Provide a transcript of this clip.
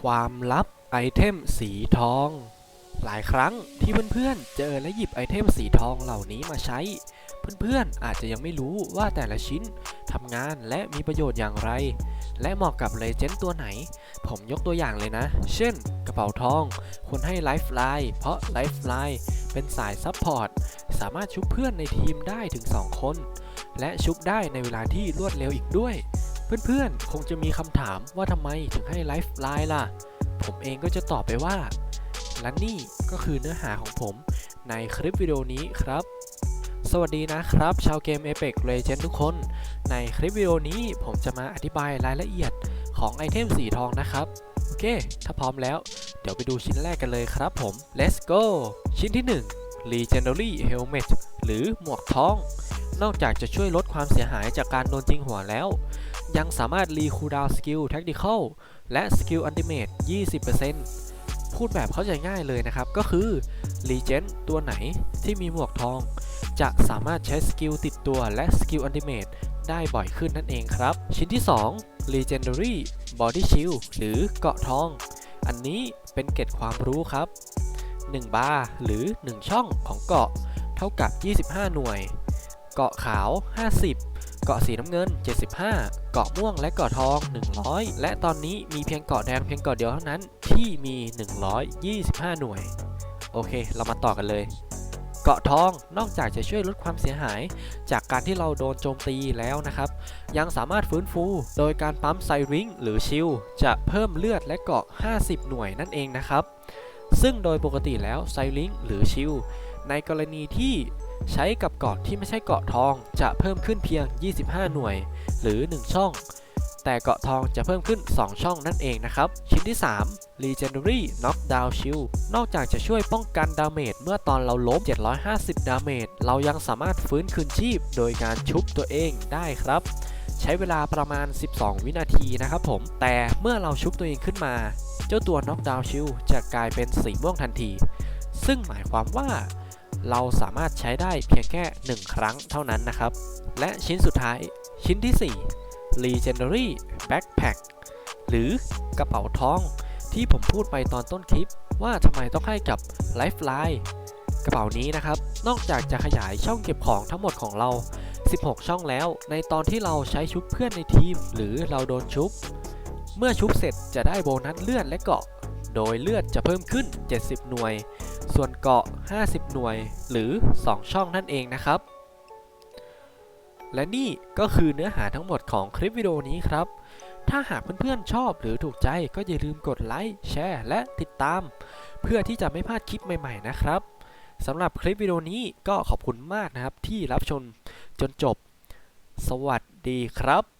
ความลับไอเทมสีทอง หลายครั้งที่เพื่อนๆเจอและหยิบไอเทมสีทองเหล่านี้มาใช้ เพื่อนๆอาจจะยังไม่รู้ว่าแต่ละชิ้นทำงานและมีประโยชน์อย่างไร และเหมาะกับเลเจนด์ตัวไหน ผมยกตัวอย่างเลยนะ เช่น กระเป๋าทองควรให้ไลฟ์ไลน์เพราะไลฟ์ไลน์เป็นสายซัพพอร์ตสามารถชุบเพื่อนในทีมได้ถึง 2 คน และชุบได้ในเวลาที่รวดเร็วอีกด้วย เพื่อนๆ คงจะมีคำถามว่าทำไมถึงให้ไลฟ์ไลน์ล่ะ ผมเองก็จะตอบไปว่า และนี่ก็คือเนื้อหาของผมในคลิปวิดีโอนี้ครับ สวัสดีนะครับ ชาวเกม Apex Legends ทุกคน ในคลิปวิดีโอนี้ผมจะมาอธิบายรายละเอียดของไอเทมสีทองนะครับ โอเค ถ้าพร้อมแล้ว เดี๋ยวไปดูชิ้นแรกกันเลยครับผม let's go ชิ้นที่ 1 Legendary Helmet หรือหมวกทอง นอกจากจะช่วยลดความเสียหายจากการโดนจริงหัวแล้ว ยังสามารถรีคูดาวสกิล Tactical และสกิลอันติเมต20%พูดแบบเข้าใจง่ายเลยนะครับ ก็คือ Legend ตัวไหนที่มีหมวกทอง จะสามารถใช้สกิลติดตัวและสกิลอันติเมตได้บ่อยขึ้นนั่นเองครับ ชิ้นที่ 2 Legendary Body Shield หรือเกาะทอง อันนี้เป็นเกร็ดความรู้ครับ 1 บาร์หรือ 1 ช่องของเกาะ เท่ากับ 25 หน่วย เกาะขาว 50 เกาะสีน้ำเงิน 75 เกาะม่วงและเกาะทอง 100 และตอนนี้มีเพียงเกาะแดงเพียงเกาะเดียวเท่านั้นที่มี 125 หน่วย โอเค เรามาต่อกันเลย เกาะทองนอกจากจะช่วยลดความเสียหาย จากการที่เราโดนโจมตีแล้วนะครับ ยังสามารถฟื้นฟู โดยการปั๊มไซริงหรือชิลจะเพิ่มเลือดและเกาะ 50 หน่วยนั่นเองนะครับซึ่งโดยปกติแล้วไซริงหรือชิลในกรณีที่ ใช้กับเกาะที่ไม่ใช่เกาะทองจะเพิ่มขึ้นเพียง 25 หน่วย หรือ 1 ช่อง แต่เกาะทองจะเพิ่มขึ้น 2 ช่องนั่นเองนะครับ ชิ้นที่ 3 Legendary Knockdown Shield นอกจากจะช่วยป้องกันดาเมจเมื่อตอนเราล้ม 750 ดาเมจ เรายังสามารถฟื้นคืนชีพโดยการชุบตัวเองได้ครับใช้เวลาประมาณ 12 วินาทีนะครับผม แต่เมื่อเราชุบตัวเองขึ้นมา เจ้าตัว Knockdown Shield จะกลายเป็นสีม่วงทันที ซึ่งหมายความว่า เราสามารถใช้ได้เพียงแค่ 1 ครั้งเท่านั้นนะครับ และชิ้นสุดท้ายชิ้นที่ 4 Legendary Backpack หรือกระเป๋าทอง ที่ผมพูดไปตอนต้นคลิป ว่าทำไมต้องให้กับ Lifeline กระเป๋านี้นะครับ นอกจากจะขยายช่องเก็บของทั้งหมดของเรา 16 ช่องแล้ว ในตอนที่เราใช้ชุบเพื่อนในทีม หรือเราโดนชุบ เมื่อชุบเสร็จจะได้โบนัสเลือดและเกาะ โดยเลือดจะเพิ่มขึ้น 70 หน่วย ส่วนเกาะ 50 หน่วยหรือ 2 ช่องนั่นเองนะครับ และนี่ก็คือเนื้อหาทั้งหมดของคลิปวิดีโอนี้ครับ ถ้าหากเพื่อนๆชอบหรือถูกใจก็อย่าลืมกดไลค์แชร์และติดตาม เพื่อที่จะไม่พลาดคลิปใหม่ๆนะครับสำหรับคลิปวิดีโอนี้ก็ขอบคุณมากนะครับที่รับชมจนจบ สวัสดีครับ